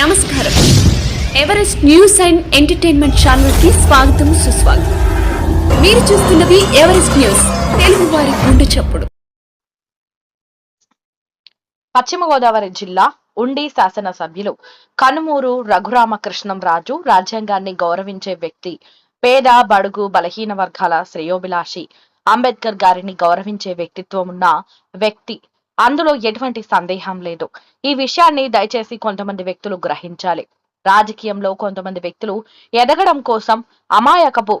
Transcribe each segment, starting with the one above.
నమస్కారం. Everest news and entertainment ఛానల్కి స్వాగతం సుస్వాగతం. మీరు చూస్తున్నది ఎవరెస్ట్ న్యూస్ తెలుగు వారి గుండె చప్పుడు. పశ్చిమ గోదావరి జిల్లా ఉండి శాసనసభ్యులు కనుమూరు రఘురామకృష్ణం రాజు రాజ్యాంగాన్ని గౌరవించే వ్యక్తి పేద బడుగు బలహీన వర్గాల శ్రేయోభిలాషి అంబేద్కర్ గారిని గౌరవించే వ్యక్తిత్వం ఉన్న వ్యక్తి. అందులో ఎటువంటి సందేహం లేదు. ఈ విషయాన్ని దయచేసి కొంతమంది వ్యక్తులు గ్రహించాలి. రాజకీయంలో కొంతమంది వ్యక్తులు ఎదగడం కోసం అమాయకపు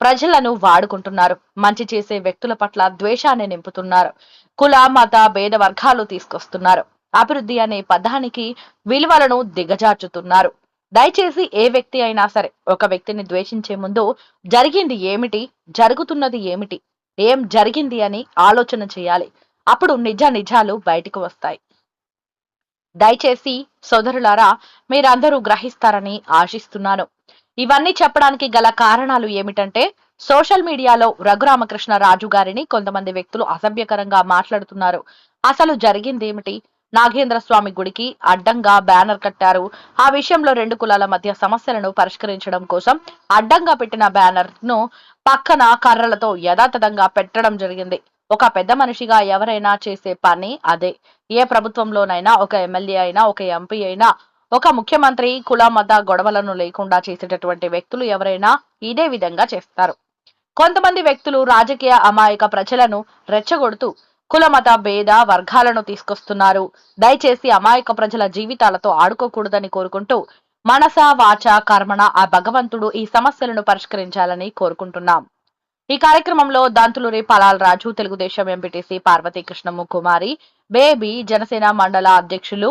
ప్రజలను వాడుకుంటున్నారు. మంచి చేసే వ్యక్తుల పట్ల ద్వేషాన్ని నింపుతున్నారు. కుల మత భేద వర్గాలు తీసుకొస్తున్నారు. అభివృద్ధి అనే పదానికి విలువలను దిగజార్చుతున్నారు. దయచేసి ఏ వ్యక్తి అయినా సరే ఒక వ్యక్తిని ద్వేషించే ముందు జరిగింది ఏమిటి జరుగుతున్నది ఏమిటి ఏం జరిగింది అని ఆలోచన చేయాలి. అప్పుడు నిజ నిజాలు బయటకు వస్తాయి. దయచేసి సోదరులారా మీరందరూ గ్రహిస్తారని ఆశిస్తున్నాను. ఇవన్నీ చెప్పడానికి గల కారణాలు ఏమిటంటే సోషల్ మీడియాలో రఘురామకృష్ణ రాజు గారిని కొంతమంది వ్యక్తులు అసభ్యకరంగా మాట్లాడుతున్నారు. అసలు జరిగింది ఏమిటి నాగేంద్ర స్వామి గుడికి అడ్డంగా బ్యానర్ కట్టారు. ఆ విషయంలో రెండు కులాల మధ్య సమస్యలను పరిష్కరించడం కోసం అడ్డంగా పెట్టిన బ్యానర్ను పక్కన కర్రలతో యథాతథంగా పెట్టడం జరిగింది. ఒక పెద్ద మనిషిగా ఎవరైనా చేసే పని అదే. ఏ ప్రభుత్వంలోనైనా ఒక ఎమ్మెల్యే అయినా ఒక ఎంపీ అయినా ఒక ముఖ్యమంత్రి కుల మత గొడవలను లేకుండా చేసేటటువంటి వ్యక్తులు ఎవరైనా ఇదే విధంగా చేస్తారు. కొంతమంది వ్యక్తులు రాజకీయ అమాయక ప్రజలను రెచ్చగొడుతూ కుల మత భేద వర్గాలను తీసుకొస్తున్నారు. దయచేసి అమాయక ప్రజల జీవితాలతో ఆడుకోకూడదని కోరుకుంటూ మనస వాచ కర్మణ ఆ భగవంతుడు ఈ సమస్యలను పరిష్కరించాలని కోరుకుంటున్నాం. ఈ కార్యక్రమంలో దంతులూరి పలాల్ రాజు తెలుగుదేశం ఎంపీటీసీ పార్వతీకృష్ణము కుమారి బేబీ జనసేన మండల అధ్యక్షులు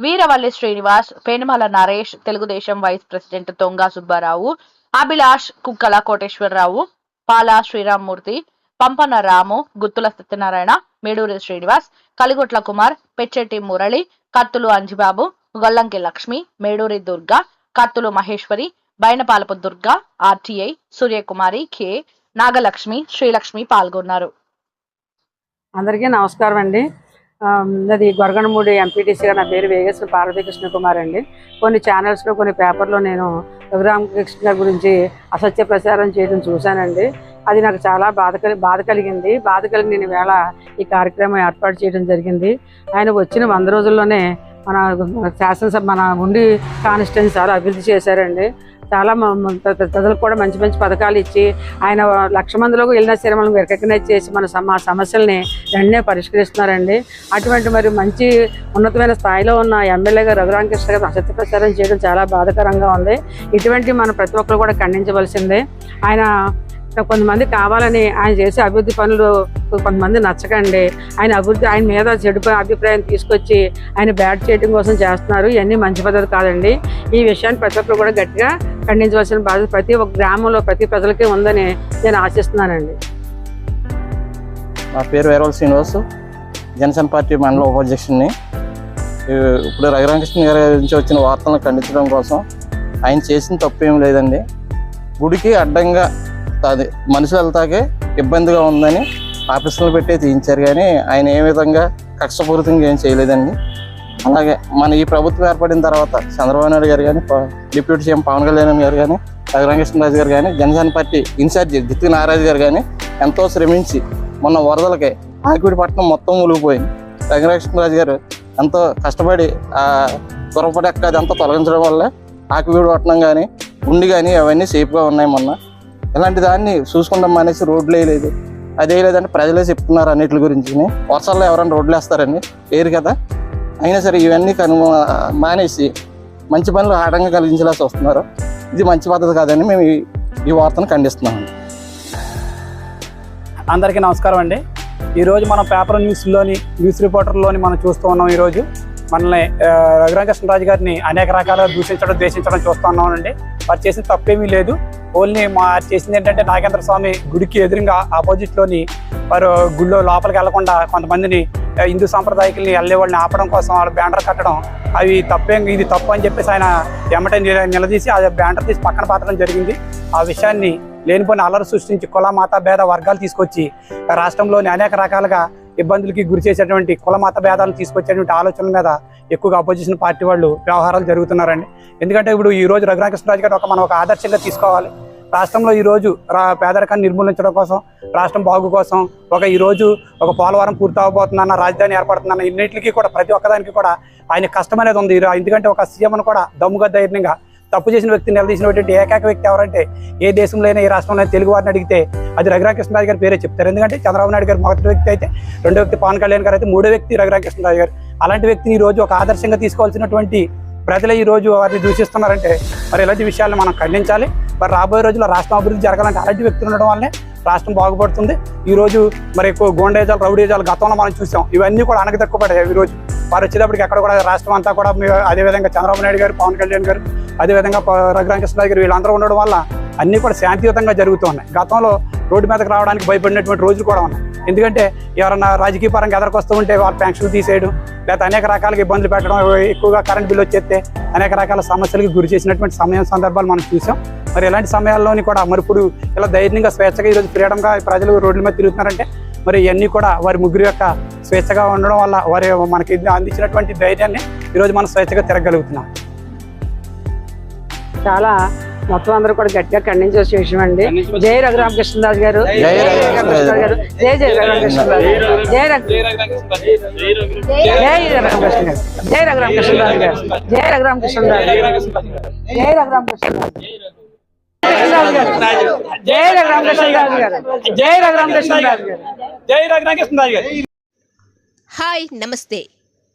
వీరవల్లి శ్రీనివాస్ పెనుమల నరేష్ తెలుగుదేశం వైస్ ప్రెసిడెంట్ తొంగ సుబ్బారావు అభిలాష్ కుక్కల కోటేశ్వరరావు పాలా శ్రీరామ్మూర్తి పంపన రాము గుత్తుల సత్యనారాయణ మేడూరి శ్రీనివాస్ కలిగొట్ల కుమార్ పెచ్చెట్టి మురళి కత్తులు అంజిబాబు గొల్లంకి లక్ష్మి మేడూరి దుర్గ కత్తులు మహేశ్వరి బైనపాలపు దుర్గా ఆర్టీఐ సూర్యకుమారి కె నాగలక్ష్మి శ్రీలక్ష్మి పాల్గొన్నారు. అందరికీ నమస్కారం అండి. అది గొరగనమూడి ఎంపీటీసీగా నా పేరు వేగేశ్వర పార్వతీ కృష్ణ కుమార్ అండి. కొన్ని ఛానల్స్లో కొన్ని పేపర్లో నేను రఘురామకృష్ణ గారి గురించి అసత్య ప్రచారం చేయడం చూశానండి. అది నాకు చాలా బాధ బాధ కలిగింది. బాధ కలిగి నేను వేళ ఈ కార్యక్రమం ఏర్పాటు చేయడం జరిగింది. ఆయన వచ్చిన వంద రోజుల్లోనే మన శాసనసభ మన ఉండి కాన్స్టిట్యూన్సీ చాలా అభివృద్ధి చేశారండి. చాలా ప్రజలకు కూడా మంచి మంచి పథకాలు ఇచ్చి ఆయన లక్ష మందిలోకి వెళ్ళిన సినిమాలను రికగ్నైజ్ చేసి మన మా సమస్యల్ని వెంటనే పరిష్కరిస్తున్నారండి. అటువంటి మరి మంచి ఉన్నతమైన స్థాయిలో ఉన్న ఎమ్మెల్యే గారు రఘురామకృష్ణ గారు అసత్య ప్రచారం చేయడం చాలా బాధాకరంగా ఉంది. ఇటువంటి మన ప్రతి ఒక్కరు కూడా ఖండించవలసిందే. ఆయన కొంతమంది కావాలని ఆయన చేసే అభివృద్ధి పనులు కొంతమంది నచ్చకండి. ఆయన అభివృద్ధి ఆయన మీద చెడు అభిప్రాయం తీసుకొచ్చి ఆయన బ్యాడ్ చేయడం కోసం చేస్తున్నారు. ఇవన్నీ మంచి పద్ధతి కాదండి. ఈ విషయాన్ని ప్రతి ఒక్కరు కూడా గట్టిగా ఖండించవలసిన బాధ్యత ప్రతి ఒక్క గ్రామంలో ప్రతి ప్రజలకి ఉందని నేను ఆశిస్తున్నానండి. నా పేరు వేరవల్ శ్రీనివాస్. జనసేన పార్టీ మండల ఉపాధ్యక్షుడిని. ఇప్పుడు రఘురామకృష్ణ గారి నుంచి వచ్చిన వార్తలను ఖండించడం కోసం ఆయన చేసిన తప్పు ఏం లేదండి. గుడికి అడ్డంగా అది మనుషులు వెళ్తాకే ఇబ్బందిగా ఉందని ఆఫీసులు పెట్టే తీయించారు కానీ ఆయన ఏ విధంగా కక్షపూరితంగా ఏం చేయలేదండి. అలాగే మన ఈ ప్రభుత్వం ఏర్పడిన తర్వాత చంద్రబాబు నాయుడు గారు కానీ డిప్యూటీ సీఎం పవన్ కళ్యాణ్ గారు కానీ రఘురామకృష్ణరాజు గారు కానీ జనసేన పార్టీ ఇన్ఛార్జి జిత్తి నారాజు గారు కానీ ఎంతో శ్రమించి మొన్న వరదలకి ఆకివిడి పట్టణం మొత్తం మునిగిపోయింది. రఘురామకృష్ణరాజు గారు ఎంతో కష్టపడి ఆ త్వరపడి ఎక్క అదంతా తొలగించడం వల్ల ఆకివీడు పట్టణం కానీ ఉండి కానీ అవన్నీ సేఫ్గా ఉన్నాయి మొన్న. ఇలాంటి దాన్ని చూసుకుందాం అనేసి రోడ్లు వేయలేదు. అదే లేదంటే ప్రజలే చెప్తున్నారు అన్నిటి గురించి. వర్షాల్లో ఎవరైనా రోడ్లు వేస్తారని లేరు కదా? అయినా సరే ఇవన్నీ కను మానేసి మంచి పనులు ఆటంకం కలిగించేలా చూస్తున్నారు. ఇది మంచి పద్ధతి కాదని మేము ఈ- వార్తను ఖండిస్తున్నాం. అందరికీ నమస్కారం అండి. ఈరోజు మనం పేపర్ న్యూస్లోని న్యూస్ రిపోర్టర్లోని మనం చూస్తూ ఉన్నాం ఈరోజు. మనల్ని రఘురామకృష్ణరాజు గారిని అనేక రకాలుగా దూషించడం ద్వేషించడం చూస్తూ ఉన్నామండి. వారు చేసిన తప్పేమీ లేదు. ఓన్లీ మా చేసింది ఏంటంటే నాగేంద్ర స్వామి గుడికి ఎదురుగా ఆపోజిట్లోని వారు గుళ్ళో లోపలికి వెళ్ళకుండా కొంతమందిని హిందూ సాంప్రదాయకుల్ని వెళ్ళే వాళ్ళని ఆపడం కోసం వాళ్ళు బ్యానర్ కట్టడం అవి తప్పేం ఇది తప్పు అని చెప్పేసి ఆయన ఎమ్మటే నిల- నిలదీసి ఆ బ్యానర్ తీసి పక్కన పాతడం జరిగింది. ఆ విషయాన్ని లేనిపోయిన అలరు సృష్టించి కుల మత భేద వర్గాలు తీసుకొచ్చి రాష్ట్రంలోని అనేక రకాలుగా ఇబ్బందులకి గురి చేసేటువంటి కుల మత భేదాలను తీసుకొచ్చేటువంటి ఆలోచనల మీద ఎక్కువగా అపోజిషన్ పార్టీ వాళ్ళు వ్యవహారాలు జరుగుతున్నారండి. ఎందుకంటే ఇప్పుడు ఈ రోజు రఘురామకృష్ణరాజు గారు ఒక మనం ఒక ఆదర్శంగా తీసుకోవాలి. రాష్ట్రంలో ఈ రోజు రా పేదరికాన్ని నిర్మూలించడం కోసం రాష్ట్రం బాగు కోసం ఒక ఈరోజు ఒక పోలవరం పూర్తి అవబోతుందన్న రాజధాని ఏర్పడుతుందన్న ఇన్నింటికి కూడా ప్రతి ఒక్కదానికి కూడా ఆయన కష్టం అనేది ఉంది. ఎందుకంటే ఒక సీఎంను కూడా దమ్ముగా ధైర్యంగా తప్పు చేసిన వ్యక్తిని నిలదీసినటువంటి ఏకైక వ్యక్తి ఎవరంటే ఏ దేశంలో ఏ రాష్ట్రంలో తెలుగు వారిని అడిగితే అది రఘురామకృష్ణరాజు గారి పేరే చెప్తారు. ఎందుకంటే చంద్రబాబు నాయుడు గారు మొదటి వ్యక్తి అయితే రెండో వ్యక్తి పవన్ కళ్యాణ్ గారు అయితే మూడో వ్యక్తి రఘురామకృష్ణరాజు గారు. అలాంటి వ్యక్తిని ఈ రోజు ఒక ఆదర్శంగా తీసుకోవాల్సినటువంటి ప్రజలు ఈ రోజు వారిని దూషిస్తున్నారంటే మరి ఇలాంటి విషయాలను మనం ఖండించాలి? మరి రాబోయే రోజుల్లో రాష్ట్రం అభివృద్ధి జరగాలంటే అలాంటి వ్యక్తులు ఉండడం వల్లనే రాష్ట్రం బాగుపడుతుంది. ఈ రోజు మరి ఎక్కువ గోండేజాలు రౌడేజాలు గతంలో మనం చూసాం. ఇవన్నీ కూడా అనగదక్కుపడ్డాయి ఈ రోజు వారు వచ్చేటప్పటికి ఎక్కడ కూడా రాష్ట్రం అంతా కూడా అదేవిధంగా చంద్రబాబు నాయుడు గారు పవన్ కళ్యాణ్ గారు అదేవిధంగా ప- రఘురామకృష్ణరాజు గారు వీళ్ళందరూ ఉండడం వల్ల అన్నీ కూడా శాంతియుతంగా జరుగుతూ ఉన్నాయి. గతంలో రోడ్డు మీదకి రావడానికి భయపడినటువంటి రోజులు కూడా ఉన్నాయి. ఎందుకంటే ఎవరన్నా రాజకీయ పరంగా ఎదరికొస్తూ ఉంటే వాళ్ళ పెన్షన్లు తీసేయడం లేకపోతే అనేక రకాలుగా ఇబ్బందులు పెట్టడం ఎక్కువగా కరెంట్ బిల్లు వచ్చేస్తే అనేక రకాల సమస్యలకు గురి చేసినటువంటి సమయం సందర్భాలు మనం చూసాం. మరి ఇలాంటి సమయాల్లోని కూడా మరి ఇప్పుడు ఇలా ధైర్యంగా స్వేచ్ఛగా ఈరోజు ఫ్రీడమ్గా ప్రజలు రోడ్ల మీద తిరుగుతున్నారంటే మరి ఇవన్నీ కూడా వారి ముగ్గురు యొక్క స్వేచ్ఛగా ఉండడం వల్ల వారి మనకి అందించినటువంటి ధైర్యాన్ని ఈరోజు మనం స్వేచ్ఛగా తిరగలుగుతున్నాం చాలా మొత్తం అందరూ కూడా గట్టిగా ఖండించాల్సిన విషయం అండి. జై రఘురామకృష్ణరాజు గారు. జై జై రఘురామకృష్ణరాజు రఘురామకృష్ణ గారు. జై జై రఘురామకృష్ణరాజు గారు. జై జై రఘురామకృష్ణ గారు. జై రఘురామకృష్ణరాజు గారు జై రఘురామకృష్ణరాజు గారు. జై రఘురామకృష్ణరాజు జై రఘురామకృష్ణరాజు గారు. జై రఘురామకృష్ణరాజు గారు. జై రఘురామకృష్ణరాజు గారు. హాయ్ నమస్తే.